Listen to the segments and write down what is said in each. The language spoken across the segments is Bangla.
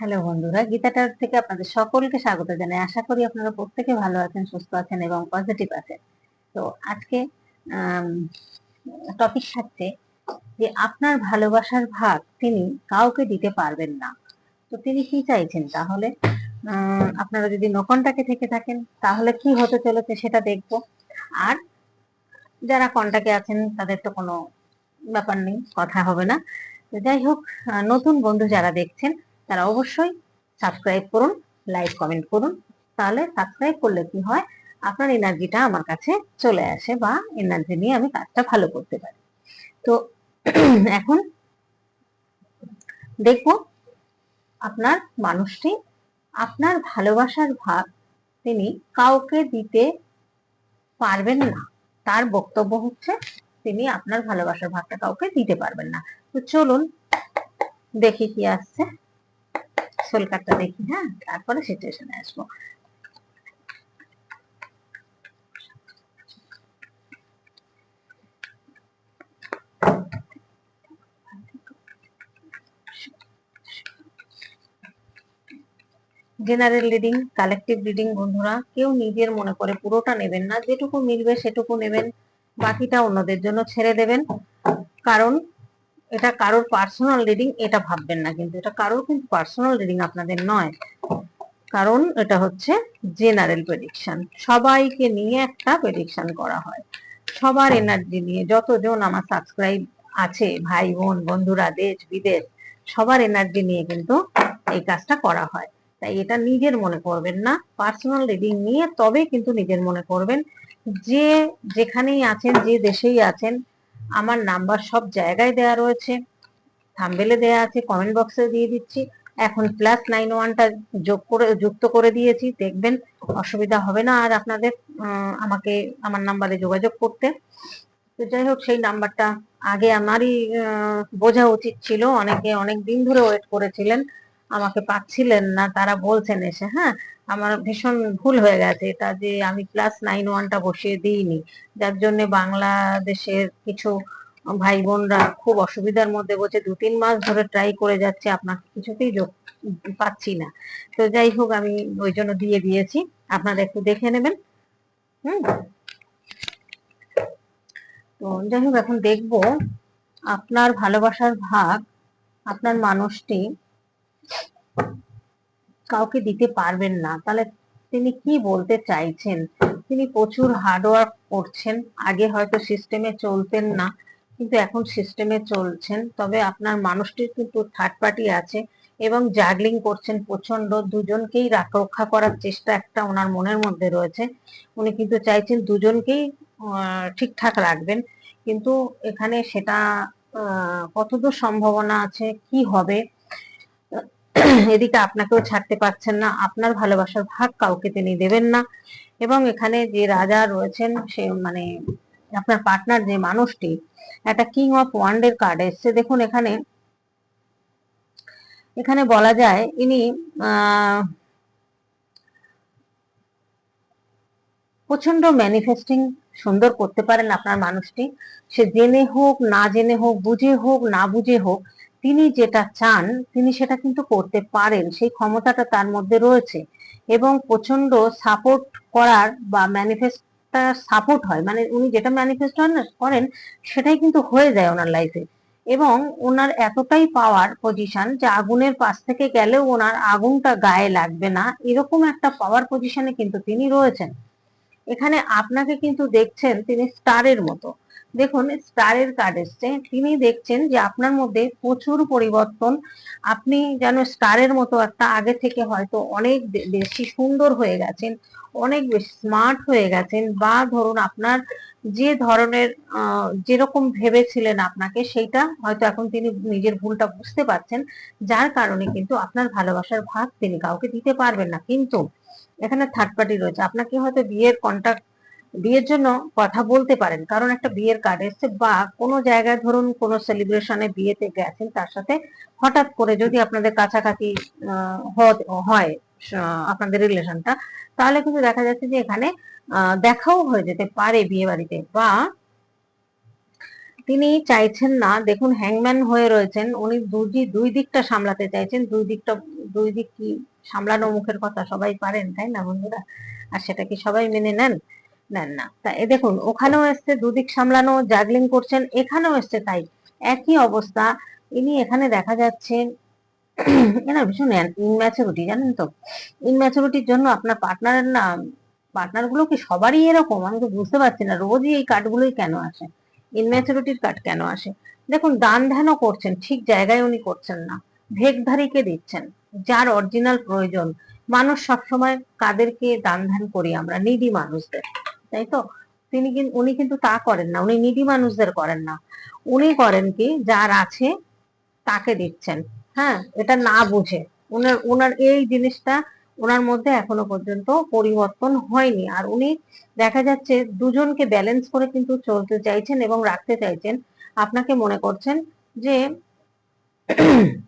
হ্যালো বন্ধুরা গীতাটার থেকে আপনাদের সকলকে স্বাগত জানাই। আশা করি আপনারা প্রত্যেকে ভালো আছেন, সুস্থ আছেন এবং পজিটিভ আছেন। তো আজকে টপিক থাকছে যে আপনার ভালোবাসার ভাগ তিনি কাউকে দিতে পারবেন না। তো তিনি কি চাইছেন? তাহলে আপনারা যদি নকনটাকে থেকে থাকেন, তাহলে কি হতে চলেছে সেটা দেখব। আর যারা কন্টাকে আছেন, তাদের তো কোনো ব্যাপার নেই, কথা হবে না। যাই হোক নতুন বন্ধু যারা দেখছেন তারা অবশ্যই সাবস্ক্রাইব করুন লাইক কমেন্ট করুন। তাহলে সাবস্ক্রাইব করলে কি হয়? আপনার এনার্জিটা আমার কাছে চলে আসে বা এনার্জি নিয়ে আমি কাজটা ভালো করতে পারি। তো এখন দেখব আপনার মানুষটি, আপনার ভালোবাসার ভাগ তিনি কাউকে দিতে পারবেন না। তার বক্তব্য হচ্ছে, তিনি আপনার ভালোবাসার ভাগটা কাউকে দিতে পারবেন না। তো চলুন দেখি কি আসছে। সোল কার্ডটা দেখি হ্যাঁ? তারপরে সিচুয়েশনে আসব। জেনারেল রিডিং কালেকটিভ রিডিং বন্ধুরা, কেউ নিজের মনে করে পুরোটা নেবেন না, যেটুকু মিলবে সেটুকু নেবেন, বাকিটা অন্যদের জন্য ছেড়ে দেবেন। কারণ এটা কারোর পার্সোনাল রিডিং এটা ভাববেন না, কিন্তু এটা কারোর কিন্তু পার্সোনাল রিডিং আপনাদের নয়। কারণ এটা হচ্ছে জেনারেল প্রেডিকশন সবাইকে নিয়ে একটা প্রেডিকশন করা হয়। সবার এনার্জি নিয়ে যতজন আমার সাবস্ক্রাইব আছে, ভাই, বোন, বন্ধুরা, দেশ, বিদেশ, সবার এনার্জি নিয়ে কিন্তু এই কাজটা করা হয়। তাই এটা নিজের মনে করবেন না পার্সোনাল রিডিং নিয়ে তবে কিন্তু নিজের মনে করবেন যে যেখানেই আছেন, যে দেশেই আছেন আমার নাম্বার সব জায়গায় দেয়া রয়েছে। থাম্বেলে দেয়া আছে কমেন্ট বক্সে দিয়ে দিচ্ছি। এখন প্লাস নাইন ওয়ানটা যোগ করে, যুক্ত করে দিয়েছি। দেখবেন অসুবিধা হবে না আর আপনাদের আমাকে, আমার নাম্বারে যোগাযোগ করতে। তো যাই হোক, সেই নাম্বারটা আগে আমারই বোঝা উচিত ছিল। অনেকে অনেক দিন ধরে ওয়েট করেছিলেন, আমাকে পাচ্ছিলেন না, তারা বলছেন এসে হ্যাঁ? আমার ভীষণ ভুল হয়ে গেছে এটা যে আমি প্লাস নাইন ওয়ানটা বসিয়ে দিইনি। যার জন্য বাংলাদেশের কিছু ভাই বোনরা খুব অসুবিধার মধ্যে বলছে, দু তিন মাস ধরে ট্রাই করে যাচ্ছে আপনাকে কিছুতেই যোগ পাচ্ছি না। তো যাই হোক, আমি ওই জন্য দিয়ে দিয়েছি। আপনারা একটু দেখে নেবেন। হুম। তো যাই হোক, এখন দেখব আপনার ভালোবাসার ভাগ, আপনার মানুষটি কাউকে দিতে পারবেন না। তাহলে তিনি কি বলতে চাইছেন? তিনি প্রচুর হার্ডওয়ার্ক করছেন। আগে হয়তো সিস্টেমে চলতেন না, কিন্তু এখন সিস্টেমে চলছেন। তবে আপনার মানুষটির কিন্তু থার্ড পার্টি আছে এবং জাগলিং করছেন প্রচণ্ড দুজনকেই রক্ষা করার চেষ্টা একটা ওনার মনের মধ্যে রয়েছে। উনি কিন্তু চাইছেন দুজনকেই ঠিকঠাক রাখবেন। কিন্তু এখানে সেটা কতদূর সম্ভাবনা আছে? কি হবে? এদিকে আপনাকেও ছাড়তে পারছেন না, আপনার ভালোবাসার ভাগ কাউকে তিনি দেবেন না। এবং এখানে যে রাজা রয়েছেন, সে মানে আপনার পার্টনার যে মানুষটি, একটা কিং অফ ওয়ান্ডের কার্ড এসছে। দেখুন এখানে এখানে বলা যায় ইনি প্রচণ্ড ম্যানিফেস্টিং সুন্দর করতে পারেন আপনার মানুষটি। সে জেনে হোক, না জেনে হোক, বুঝে হোক, না বুঝে হোক তিনি যেটা চান, তিনি সেটা কিন্তু করতে পারেন। সেই ক্ষমতাটা তার মধ্যে রয়েছে এবং প্রচণ্ড সাপোর্ট করার বা ম্যানিফেস্টটা সাপোর্ট হয়। মানে উনি যেটা ম্যানিফেস্ট করেন, সেটাই কিন্তু হয়ে যায় ওনার লাইফে এবং ওনার এতটাই পাওয়ার পজিশন যে আগুনের পাশ থেকে গেলেও ওনার আগুনটা গায়ে লাগবে না। এরকম একটা পাওয়ার পজিশনে কিন্তু তিনি রয়েছেন। এখানে আপনাকে কিন্তু দেখছেন তিনি স্টারের মতো। দেখুন, স্টারের কার্ড এসছে। তিনি দেখছেন যে আপনার মধ্যে প্রচুর পরিবর্তন। আপনি যেন স্টারের মতো একটা আগে থেকে হয়তো অনেক বেশি সুন্দর হয়ে গেছেন, অনেক বেশি স্মার্ট হয়ে গেছেন বা ধরুন আপনার যে ধরনের যেরকম ভেবেছিলেন আপনাকে, সেইটা হয়তো এখন তিনি নিজের ভুলটা বুঝতে পারছেন। যার কারণে কিন্তু আপনার ভালোবাসার ভাগ তিনি কাউকে দিতে পারবেন না। কিন্তু এখানে থার্ড পার্টি রয়েছে। আপনাকে হয়তো বিয়ের কন্ট্যাক্ট বিয়ের জন্য কথা বলতে পারেন। কারণ একটা বিয়ের কার্ড এসছে বা কোনো জায়গায় ধরুন কোনো সেলিব্রেশনে বিয়েতে গেছেন, তার সাথে হঠাৎ করে যদি আপনাদের কাছাকাছি হয় আপনাদের রিলেশনটা তাহলে কিন্তু দেখা যাচ্ছে যে এখানে দেখাও হয়ে যেতে পারে বিয়ে বাড়িতে বা তিনি চাইছেন না। দেখুন হ্যাংম্যান হয়ে রয়েছেন। উনি দুই দুই দিকটা সামলাতে চাইছেন। দুই দিকটা, দুই দিক কি সামলানো মুখের কথা সবাই পারেন, তাই না বন্ধুরা? আর সেটা কি সবাই মেনে নেন? নেন না। তা দেখুন, ওখানেও এসছে, দুদিক সামলানো জাগলিং করছেন, এখানেও এসছে, তাই একই অবস্থা। ইনি এখানে দেখা যাচ্ছে এনার ভীষণ ইনম্যাচুরিটি জানেন তো? ইনম্যাচুরিটির জন্য আপনার পার্টনারের না পার্টনারগুলো কি সবারই এরকম? আমি তো বুঝতে পারছি না, রোজই এই কার্ডগুলোই কেন আসে? ইনম্যাচুরিটির কার্ড কেন আসে? দেখুন, দান ধ্যানও করছেন, ঠিক জায়গায় উনি করছেন না। ভেগধারীকে দিচ্ছেন, যার অরিজিনাল প্রয়োজন। মানুষ সবসময় কাদেরকে দান ধ্যান করি আমরা, নিডি মানুষদের। তাই তো? তিনি কিন্তু উনি কিন্তু তা করেন না, উনি নিডি মানুষদের করেন না। উনি করেন কি, যার আছে তাকে দিচ্ছেন হ্যাঁ? এটা না বুঝে। ওনার ওনার এই জিনিসটা ওনার মধ্যে এখনও পর্যন্ত পরিবর্তন হয়নি। আর উনি দেখা যাচ্ছে দুজনকে ব্যালেন্স করে কিন্তু চলতে চাইছেন এবং রাখতে চাইছেন। আপনাকে মনে করছেন যে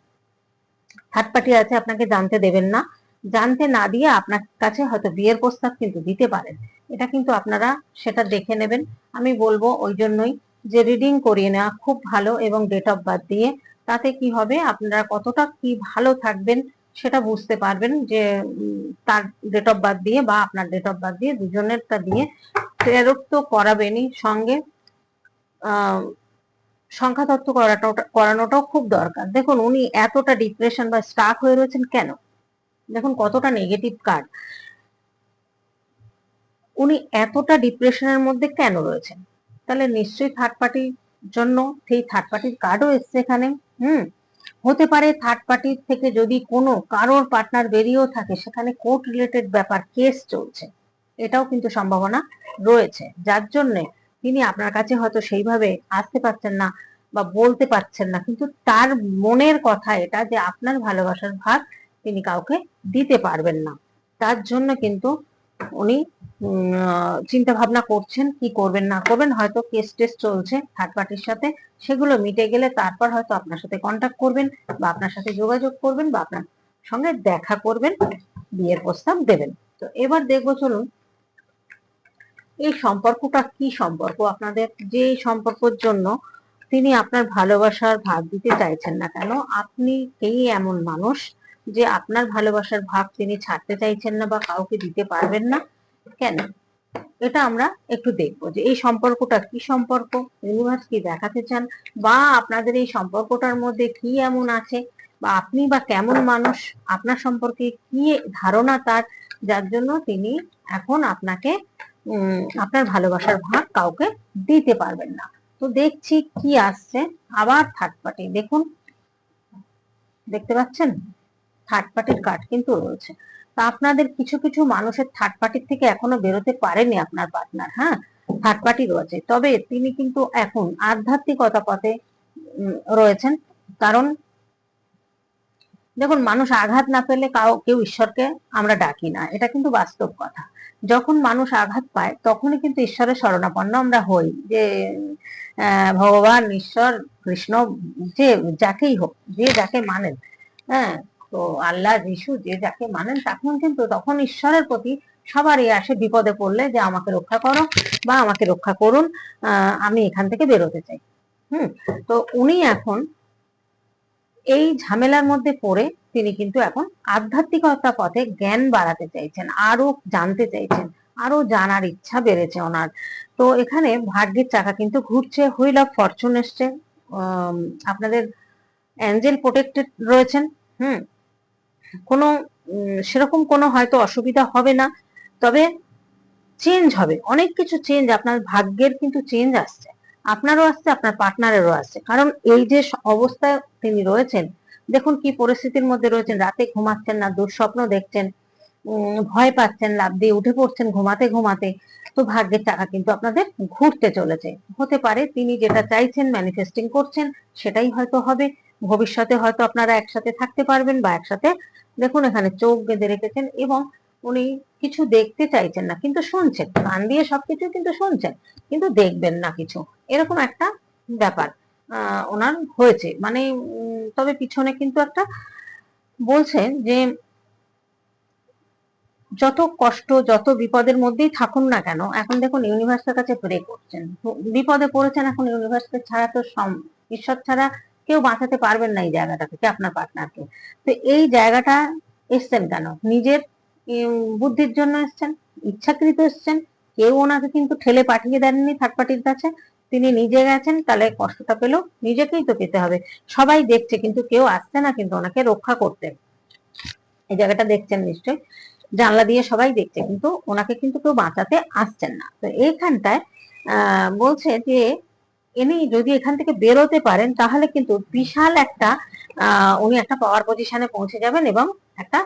থার্ড পার্টি আছে, আপনাকে জানতে দেবেন না। জানতে না দিয়ে আপনার কাছে হয়তো বিয়ের প্রস্তাব কিন্তু দিতে পারেন। এটা কিন্তু আপনারা সেটা দেখে নেবেন। আমি বলব ওই জন্যই যে রিডিং করিয়ে নেওয়া খুব ভালো এবং ডেট অফ বার্থ দিয়ে, তাতে কি হবে? আপনারা কতটা কি ভালো থাকবেন সেটা বুঝতে পারবেন যে তার ডেট অফ বার্থ দিয়ে বা আপনার ডেট অফ বার্থ দিয়ে দুজনেরটা দিয়ে প্রেরক তো করাবেনই সঙ্গে সংখ্যা তত্ত্ব করাটা, করানোটাও খুব দরকার। দেখুন, উনি এতটা ডিপ্রেশন বা স্টাক হয়ে রয়েছেন কেন? দেখুন কতটা নেগেটিভ কার্ড উনি এতটা ডিপ্রেশনের মধ্যে কেন রয়েছেন? তাহলে নিশ্চয়ই থার্ড পার্টির জন্য সেই থার্ড পার্টির কার্ডও এসছে এখানে, হুম? হতে পারে থার্ড পার্টির থেকে যদি কোনো কারোর পার্টনার বেরিয়েও থাকে, সেখানে কোর্ট রিলেটেড ব্যাপার কেস চলছে। এটাও কিন্তু সম্ভাবনা রয়েছে। যার জন্য তিনি আপনার কাছে হয়তো সেইভাবে আসতে পারছেন না বা বলতে পারছেন না, কিন্তু তার মনের কথা এটা যে আপনার ভালোবাসার ভাগ তিনি কাউকে দিতে পারবেন না। তার জন্য কিন্তু উনি চিন্তা ভাবনা করছেন কি করবেন, না করবেন, হয়তো কেস টেস চলছে থার্ড পার্টির সাথে, সেগুলো মিটে গেলে তারপর হয়তো আপনার সাথে কন্ট্যাক্ট করবেন বা আপনার সাথে যোগাযোগ করবেন বা আপনার সঙ্গে দেখা করবেন, বিয়ের প্রস্তাব দেবেন। তো এবার দেখব চলুন, এই সম্পর্কটা কি সম্পর্ক? আপনাদের যে সম্পর্কের জন্য তিনি আপনার ভালোবাসার ভাগ দিতে চাইছেন না কেন? আপনি কেই এমন মানুষ? যে আপনার ভালোবাসার ভাগ তিনি ছাড়তে চাইছেন না বা কাউকে দিতে পারবেন না, কেন? এটা আমরা একটু দেখব যে এই সম্পর্কটা কি সম্পর্ক? ইউনিভার্স কি দেখাতে চান? বা আপনাদের এই সম্পর্কটার মধ্যে কি এমন আছে? বা আপনি বা কেমন মানুষ? আপনার সম্পর্কে কি ধারণা তার? যার জন্য তিনি এখন আপনাকে আপনার ভালোবাসার ভাগ কাউকে দিতে পারবেন না। তো দেখছি কি আসছে। আবার থার্ড পার্টি দেখুন। দেখতে পাচ্ছেন? থার্ড পার্টির কার্ড কিন্তু রয়েছে। তা আপনাদের কিছু কিছু মানুষের থার্ড পার্টির থেকে এখনও বেরোতে পারেনি আপনার পার্টনার হ্যাঁ? থার্ড পার্টি রয়েছে। তবে তিনি কিন্তু এখন আধ্যাত্মিকতা পথে রয়েছেন। কারণ, দেখুন, মানুষ আঘাত না পেলে কাউ, কেউ ঈশ্বরকে আমরা ডাকি না। এটা কিন্তু বাস্তব কথা। যখন মানুষ আঘাত পায়, তখনই কিন্তু ঈশ্বরের শরণাপন্ন আমরা হই যে ভগবান, ঈশ্বর, কৃষ্ণ, যে, যাকেই হোক, যে যাকে মানেন হ্যাঁ? তো আল্লাহ যিশু যে যাকে মানেন, তখন কিন্তু তখন ঈশ্বরের প্রতি সবারই আসে বিপদে পড়লে যে আমাকে রক্ষা করো বা আমাকে রক্ষা করুন আমি এখান থেকে বেরোতে চাই। হুম, তো উনি এখন এই ঝামেলার মধ্যে পড়ে তিনি কিন্তু এখন আধ্যাত্মিকতা পথে জ্ঞান বাড়াতে চাইছেন আরও জানতে চাইছেন আরও জানার ইচ্ছা বেড়েছে ওনার। তো এখানে ভাগ্যের চাকা কিন্তু ঘুরছে, হুইল অফ ফরচুন এসছে আপনাদের অ্যাঞ্জেল প্রোটেক্টেড রয়েছেন, হুম কোনো সেরকম কোনো হয়তো অসুবিধা হবে না। তবে চেঞ্জ হবে। অনেক কিছু চেঞ্জ আপনার ভাগ্যের কিন্তু চেঞ্জ আসছে। আপনারও আসছে, আপনার পার্টনারেরও আসছে। কারণ এই যে অবস্থায় তিনি রয়েছেন, দেখুন কি পরিস্থিতির মধ্যে রয়েছেন। রাতে ঘুমাচ্ছেন না, দুঃস্বপ্ন দেখছেন ভয় পাচ্ছেন লাভ দিয়ে উঠে পড়ছেন ঘুমাতে ঘুমাতে। তো ভাগ্যের টাকা কিন্তু আপনাদের ঘুরতে চলেছে। হতে পারে তিনি যেটা চাইছেন ম্যানিফেস্টিং করছেন, সেটাই হয়তো হবে। ভবিষ্যতে হয়তো আপনারা একসাথে থাকতে পারবেন বা একসাথে দেখুন, এখানে চোখ বেঁধে রেখেছেন এবং উনি কিছু দেখতে চাইছেন না, কিন্তু শুনছেন। কান দিয়ে সবকিছু কিন্তু শুনছেন, কিন্তু দেখবেন না কিছু। এরকম একটা ব্যাপার ওনার হয়েছে। মানে তবে পিছনে কিন্তু একটা বলছেন যে, যত কষ্ট, যত বিপদের মধ্যেই থাকুন না কেন, এখন দেখুন ইউনিভার্সের কাছে প্রে করছেন। বিপদে পড়েছেন এখন ইউনিভার্সকে ছাড়া তো ঈশ্বর ছাড়া কেউ বাঁচাতে পারবেন না এই জায়গাটা থেকে আপনার পার্টনারকে। তো এই জায়গাটা এসছেন কেন? নিজের বুদ্ধির জন্য এসছেন, ইচ্ছাকৃত এসছেন, কেউ ওনাকে কিন্তু ঠেলে পাঠিয়ে দেননি থার্ড পার্টির কাছে। তিনি নিজে গেছেন, তাহলে কষ্টটা পেলেও নিজেকেই তো পেতে হবে। সবাই দেখছে, কিন্তু কেউ আসছে না কিন্তু ওনাকে রক্ষা করতে। এই জায়গাটা দেখছেন নিশ্চয়ই। জানলা দিয়ে সবাই দেখছে, কিন্তু ওনাকে কিন্তু কেউ বাঁচাতে আসছেন না। তো এইখানটায় বলছে যে ইনি যদি এখান থেকে বেরোতে পারেন, তাহলে কিন্তু বিশাল একটা উনি একটা পাওয়ার পজিশনে পৌঁছে যাবেন এবং একটা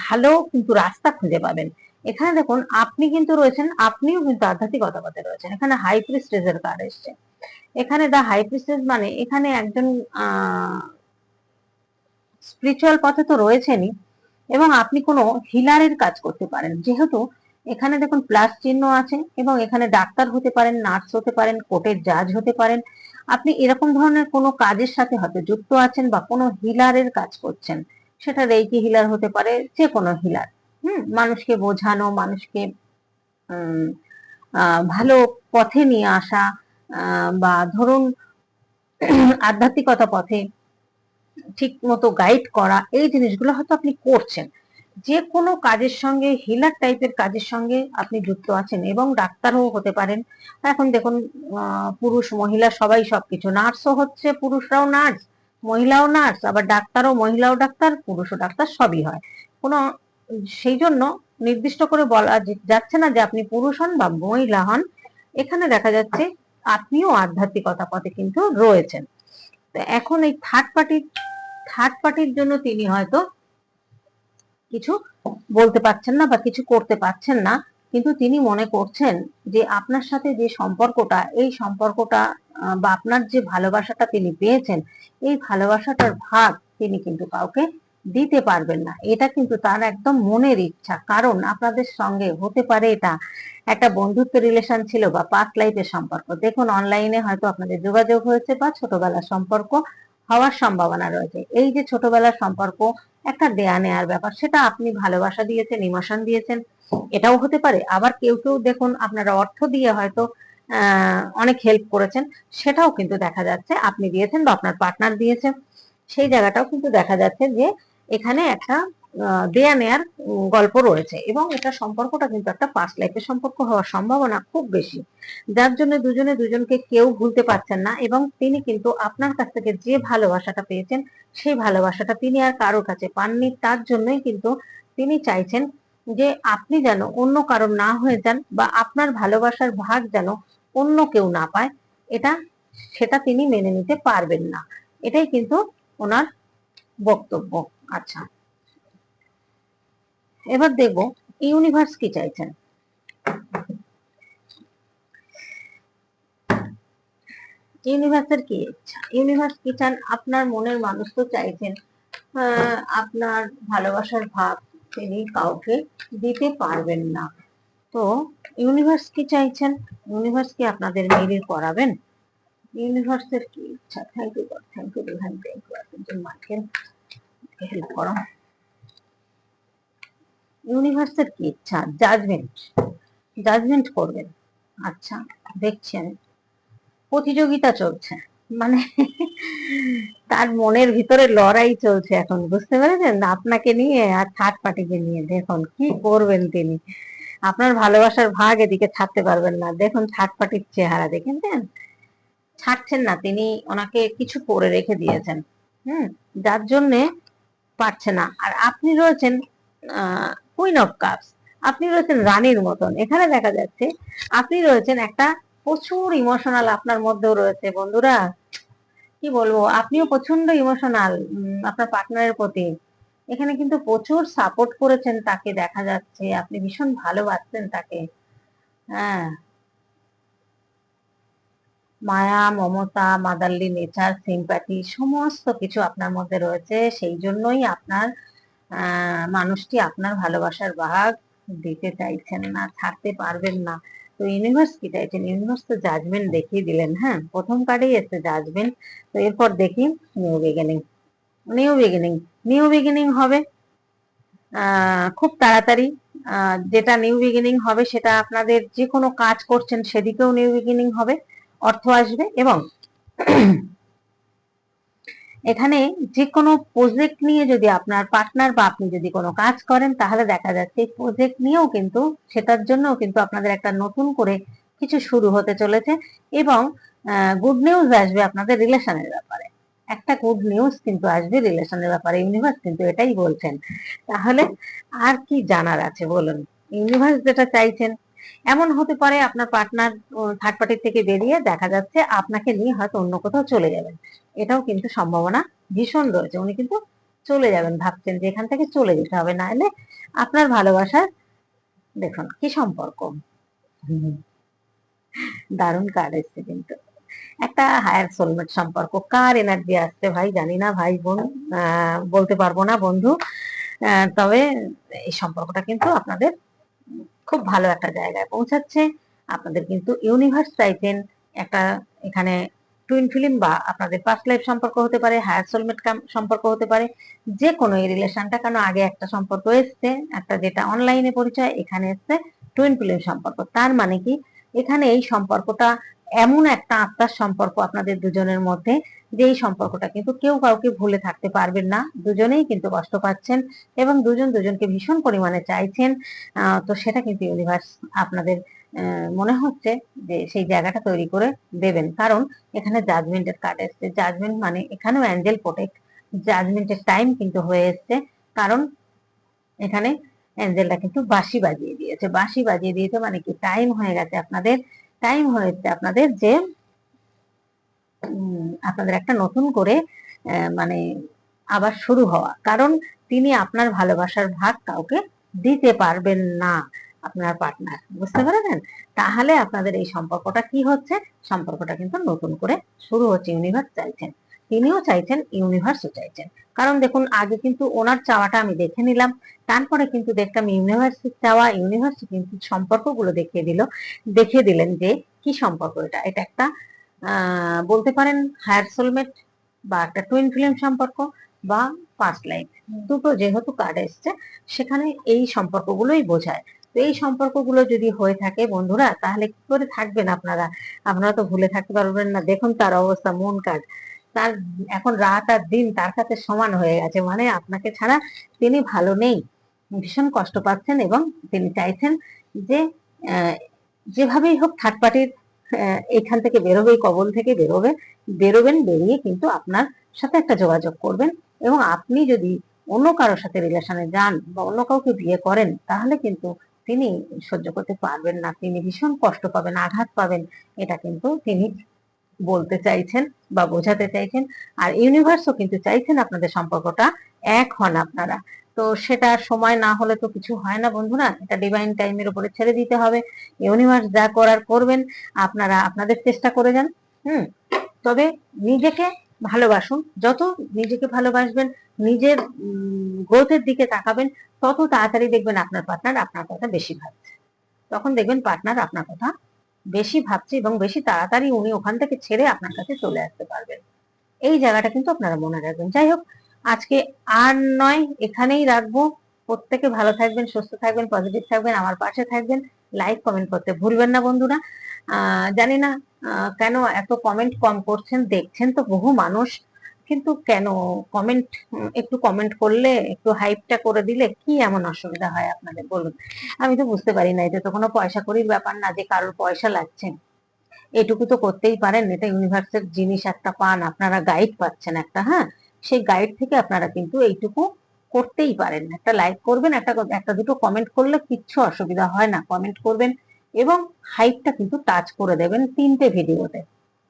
ভালো কিন্তু রাস্তা খুঁজে পাবেন। এখানে দেখুন, আপনি কিন্তু রয়েছেন, আপনিও কিন্তু আধ্যাত্মিকতা পথে রয়েছেন। এখানে হাই প্রিস্টেজের কার্ড এসছে। এখানে দা হাই প্রিস্টেজ মানে এখানে একজন স্পিরিচুয়াল পথে তো রয়েছেনই এবং আপনি কোনো হিলারের কাজ করতে পারেন। যেহেতু এখানে দেখুন প্লাস চিহ্ন আছে এবং এখানে ডাক্তার হতে পারেন নার্স হতে পারেন কোর্টের জাজ হতে পারেন। আপনি এরকম ধরনের কোনো কাজের সাথে হয়তো যুক্ত আছেন বা কোনো হিলারের কাজ করছেন, সেটা রেইকি হিলার হতে পারে যে কোনো হিলার হুম, মানুষকে বোঝানো, মানুষকে ভালো পথে নিয়ে আসা বা ধরুন আধ্যাত্মিকতা পথে ঠিক মতো গাইড করা, এই জিনিসগুলো হয়তো আপনি করছেন। যে কোনো কাজের সঙ্গে হিলার টাইপের কাজের সঙ্গে আপনি যুক্ত আছেন এবং ডাক্তারও হতে পারেন। এখন দেখুন পুরুষ, মহিলা সবাই সবকিছু। নার্সও হচ্ছে পুরুষরাও নার্স, মহিলাও নার্স, আবার ডাক্তারও মহিলাও ডাক্তার, পুরুষও ডাক্তার, সবই হয়। কোনো, সেই জন্য নির্দিষ্ট করে বলা যাচ্ছে না যে আপনি পুরুষ হন বা মহিলা হন, এখানে দেখা যাচ্ছে আপনিও আধ্যাত্মিকতা পথে কিন্তু রয়েছেন। এখন এই থার্ড পার্টির থার্ড পার্টির জন্য তিনি হয়তো কিছু বলতে পারছেন না বা কিছু করতে পারছেন না, কিন্তু তিনি মনে করছেন যে আপনার সাথে যে সম্পর্কটা, এই সম্পর্কটা বা আপনার যে ভালোবাসাটা তিনি পেয়েছেন, এই ভালোবাসাটার ভাগ তিনি কিন্তু কাউকে দিতে পারবেন না। এটা কিন্তু তার একদম মনের ইচ্ছা। কারণ আপনাদের সঙ্গে হতে পারে এটা একটা বন্ধুত্ব রিলেশন ছিল বা পাস্ট লাইফের সম্পর্ক। দেখুন অনলাইনে হয়তো আপনাদের যোগাযোগ হয়েছে বা ছোটবেলার সম্পর্ক হওয়ার সম্ভাবনা রয়েছে। এই যে ছোটবেলার সম্পর্ক একটা দেয়া নেয়ার ব্যাপার। সেটা আপনি ভালোবাসা দিয়েছেন, ইমোশন দিয়েছেন, এটাও হতে পারে। আবার কেউ কেউ দেখুন, আপনারা অর্থ দিয়ে হয়তো অনেক হেল্প করেছেন, সেটাও কিন্তু দেখা যাচ্ছে। আপনি দিয়েছেন বা আপনার পার্টনার দিয়েছেন সেই জায়গাটাও কিন্তু দেখা যাচ্ছে যে, এখানে একটা দেয়া নেয়ার গল্প রয়েছে এবং এটা সম্পর্কটা কিন্তু একটা পাস্ট লাইফের সম্পর্ক হওয়ার সম্ভাবনা খুব বেশি। যার জন্য দুজনে দুজনকে কেউ ভুলতে পারছেন না এবং তিনি কিন্তু আপনার কাছ থেকে যে ভালোবাসাটা পেয়েছেন, সেই ভালোবাসাটা তিনি আর কারোর কাছে পাননি। তার জন্যই কিন্তু তিনি চাইছেন যে আপনি যেন অন্য কারও না হয়ে যান বা আপনার ভালোবাসার ভাগ যেন অন্য কেউ না পায়। এটা, সেটা তিনি মেনে নিতে পারবেন না। এটাই কিন্তু ওনার বক্তব্য। আচ্ছা। এবার দেখব ইউনিভার্স কি চাইছেন ইউনিভার্সের কি ইচ্ছা? ইউনিভার্স কি চান? আপনার মনের মানুষ তো চাইছেন। আপনার ভালোবাসার ভাব তিনি কাউকে দিতে পারবেন না। তো ইউনিভার্স কি চাইছেন? ইউনিভার্স কি আপনাদের মেরির করাবেন? ইউনিভার্সের কি ইচ্ছা? Thank you thank you thank you মাকে হেল্প করো ইউনিভার্সের কি ইচ্ছা? জাজমেন্ট জাজমেন্ট করবেন। আচ্ছা দেখছেন প্রতিযোগিতা চলছে। মানে তার মনের ভিতরে লড়াই চলছে এখন, বুঝতে পেরেছেন? আপনাকে নিয়ে আর থার্ড পার্টিকে নিয়ে দেখুন, কি করবেন তিনি? আপনার ভালোবাসার ভাগ এদিকে ছাড়তে পারবেন না। দেখুন থার্ড পার্টির চেহারা দেখেছেন ছাড়ছেন না, তিনি ওনাকে কিছু করে রেখে দিয়েছেন। হুম? যার জন্যে পারছে না। আর আপনি রয়েছেন কুইন অফ কাপস আপনি রয়েছেন রানীর মতন। এখানে দেখা যাচ্ছে, আপনি রয়েছেন একটা প্রচুর ইমোশনাল আপনার মধ্যেও রয়েছে, বন্ধুরা। কি বলব? আপনিও প্রচণ্ড ইমোশনাল আপনার পার্টনারের প্রতি। এখানে কিন্তু প্রচুর সাপোর্ট করেছেন তাকে, দেখা যাচ্ছে। আপনি ভীষণ ভালোবাসছেন তাকে। হ্যাঁ। মায়া, মমতা, মাদারলি, নেচার সিম্প্যাথি সমস্ত কিছু আপনার মধ্যে রয়েছে। সেই জন্যই আপনার মানুষটি আপনার ভালোবাসার ভাগ দিতে চাইছেন না, ছাড়তে পারবেন না। তো ইউনিভার্স কি চাইছেন ইউনিভার্স তো জাজমেন্ট দেখিয়ে দিলেন হ্যাঁ? প্রথম কার্ডেই এসছে জাজমেন্ট তো এরপর দেখি new beginning new beginning new beginning হবে খুব তাড়াতাড়ি। যেটা নিউ বিগিনিং হবে সেটা আপনাদের যে কোনো কাজ করছেন সেদিকেও নিউ বিগিনিং হবে। অর্থ আসবে এবং এখানে যে কোনো প্রজেক্ট নিয়ে যদি আপনার পার্টনার বা আপনি যদি কোনো কাজ করেন, তাহলে দেখা যাচ্ছে প্রজেক্ট নিয়েও কিন্তু সেটার জন্যও কিন্তু আপনাদের একটা নতুন করে কিছু শুরু হতে চলেছে এবং গুড নিউজ আসবে আপনাদের রিলেশনের ব্যাপারে। একটা গুড নিউজ কিন্তু আসবে রিলেশনের ব্যাপারে ইউনিভার্স কিন্তু এটাই বলছেন। তাহলে আর কি জানার আছে বলুন? ইউনিভার্স যেটা চাইছেন এমন হতে পারে আপনার পার্টনার থার্ড পার্টির থেকে বেরিয়ে দেখা যাচ্ছে আপনাকে নিয়ে হয়তো অন্য কোথাও চলে যাবেন। এটাও কিন্তু সম্ভাবনা ভীষণ রয়েছে। উনি কিন্তু চলে যাবেন ভাবছেন যে এখান থেকে চলে যেতে হবে। না হলে আপনার ভালোবাসার, দেখুন কি সম্পর্ক। দারুণ কার্ড এসছে কিন্তু। একটা হায়ার সোলমেট সম্পর্ক। কার এনার্জি আসছে ভাই? জানি না ভাই, বোন বলতে পারব না বন্ধু। তবে এই সম্পর্কটা কিন্তু আপনাদের খুব ভালো একটা জায়গায় পৌঁছাচ্ছে। আপনাদের কিন্তু ইউনিভার্স চাইছেন একটা এখানে টুইন ফিল্ম বা আপনাদের পাস্ট লাইফ সম্পর্ক হতে পারে হায়ার সোলমেট সম্পর্ক হতে পারে যে কোনো এই রিলেশনটা কেন আগে একটা সম্পর্ক এসছে, একটা যেটা অনলাইনে পরিচয়, এখানে এসছে টুইন ফিল্ম সম্পর্ক। তার মানে কি? এখানে এই সম্পর্কটা এমন একটা আত্মার সম্পর্ক আপনাদের দুজনের মধ্যে যে সম্পর্কটা কিন্তু কেউ কাউকে ভুলে থাকতে পারবেন না। দুজনেই কিন্তু কষ্ট পাচ্ছেন এবং দুজন দুজনকে ভীষণ পরিমাণে চাইছেন। তো সেটা কিন্তু ইউনিভার্স আপনাদের মনে হচ্ছে যে সেই জায়গাটা তৈরি করে দেবেন। কারণ এখানে জাজমেন্টের কার্ড এসছে। জাজমেন্ট মানে এখানেও অ্যাঞ্জেল প্রোটেক্ট জাজমেন্টের টাইম কিন্তু হয়ে এসছে। কারণ এখানে অ্যাঞ্জেলটা কিন্তু বাঁশি বাজিয়ে দিয়েছে। বাঁশি বাজিয়ে দিয়েছে মানে কি? টাইম হয়ে গেছে আপনাদের। টাইম হয়েছে আপনাদের যে আপনাদের একটা নতুন করে মানে আবার শুরু হওয়া। কারণ তিনি আপনার ভালোবাসার ভাগ কাউকে দিতে পারবেন না আপনার পার্টনার বুঝতে পেরেছেন? তাহলে আপনাদের এই সম্পর্কটা কি হচ্ছে? সম্পর্কটা কিন্তু নতুন করে শুরু হচ্ছে ইউনিভার্স চাইছেন। তিনিও চাইছেন ইউনিভার্সও চাইছেন। কারণ দেখুন, আগে কিন্তু ওনার চাওয়াটা আমি দেখে নিলাম। তারপরে কিন্তু দেখলাম ইউনিভার্সির চাওয়া ইউনিভার্স কিন্তু সম্পর্কগুলো দেখিয়ে দিল। দেখিয়ে দিলেন যে, কি সম্পর্ক এটা? এটা একটা বলতে পারেন হায়ার সোলমেট বা একটা টুইন ফিল্ম সম্পর্ক বা পাস্ট লাইফ দুটো যেহেতু কার্ড এসছে, সেখানে এই সম্পর্কগুলোই বোঝায়। তো এই সম্পর্কগুলো যদি হয়ে থাকে, বন্ধুরা, তাহলে কি করে থাকবেন আপনারা? আপনারা তো ভুলে থাকতে পারবেন না। দেখুন তার অবস্থা, মন কার্ড তার এখন রাত আর দিন তার কাছে সমান হয়ে গেছে। মানে আপনাকে ছাড়া তিনি ভালো নেই। ভীষণ কষ্ট পাচ্ছেন এবং তিনি চাইছেন যে যেভাবেই হোক থার্ড পার্টির এখান থেকে বেরোবে কবল থেকে বেরোবে, বেরোবেন, বেরিয়ে কিন্তু আপনার সাথে একটা যোগাযোগ করবেন এবং আপনি যদি অন্য কারোর সাথে রিলেশনে যান বা অন্য কাউকে বিয়ে করেন, তাহলে কিন্তু তিনি সহ্য করতে পারবেন না। তিনি ভীষণ কষ্ট পাবেন, আঘাত পাবেন। এটা কিন্তু তিনি বলতে চাইছেন বা বোঝাতে চাইছেন, আর ইউনিভার্সও কিন্তু চাইছেন আপনাদের সম্পর্কটা এক হন আপনারা। তো সেটা সময় না হলে তো কিছু হয় না বন্ধুরা, এটা ডিভাইন টাইমের উপরে ছেড়ে দিতে হবে। ইউনিভার্স যা করার করবেন, আপনারা আপনাদের চেষ্টা করে যান, হুম? তবে নিজেকে ভালোবাসুন, যত নিজেকে ভালোবাসবেন, নিজের গ্রোথের দিকে তাকাবেন, তত তাড়াতাড়ি দেখবেন আপনার পার্টনার আপনার কথা বেশি ভাবছে। তখন দেখবেন পার্টনার আপনার কথা বেশি ভাবছে এবং বেশি তাড়াতাড়ি উনি ওখান থেকে ছেড়ে আপনার কাছে চলে আসতে পারবেন। এই জায়গাটা কিন্তু আপনারা মনে রাখবেন। যাই হোক আজকে আর নয় এখানেই রাখব। প্রত্যেকে ভালো থাকবেন সুস্থ থাকবেন পজিটিভ থাকবেন আমার পাশে থাকবেন। লাইক কমেন্ট করতে ভুলবেন না বন্ধুরা। আহ, জানি না কেন এত কমেন্ট কম করছেন দেখছেন তো বহু মানুষ। কিন্তু কেন? কমেন্ট একটু কমেন্ট করলে, একটু হাইপটা করে দিলে কি এমন অসুবিধা হয় আপনাদের? বলুন। আমি তো বুঝতে পারি না এটা তো কোনো পয়সা করির ব্যাপার না যে কারোর পয়সা লাগছে। এটুকু তো করতেই পারেন, এটা ইউনিভার্সের জিনিস একটা পান, আপনারা গাইড পাচ্ছেন একটা হ্যাঁ? সেই গাইড থেকে আপনারা কিন্তু এইটুকু করতেই পারেন। একটা লাইক করবেন, একটা একটা দুটো কমেন্ট করলে কিচ্ছু অসুবিধা হয় না। কমেন্ট করবেন এবং হাইপটা কিন্তু টাচ করে দেবেন তিনটে ভিডিওতে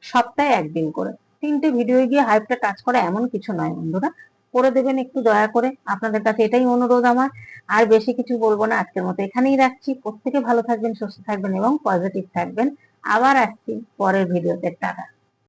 সপ্তাহে একদিন করে। তিনটে ভিডিও গিয়ে হাইপটা টাচ করা এমন কিছু নয় বন্ধুরা। করে দেবেন একটু দয়া করে। আপনাদের কাছে এটাই অনুরোধ আমার। আর বেশি কিছু বলব না, আজকের মতো এখানেই রাখছি। প্রত্যেকে ভালো থাকবেন, সুস্থ থাকবেন এবং পজিটিভ থাকবেন। আবার আসছি পরের ভিডিওতে টাটা।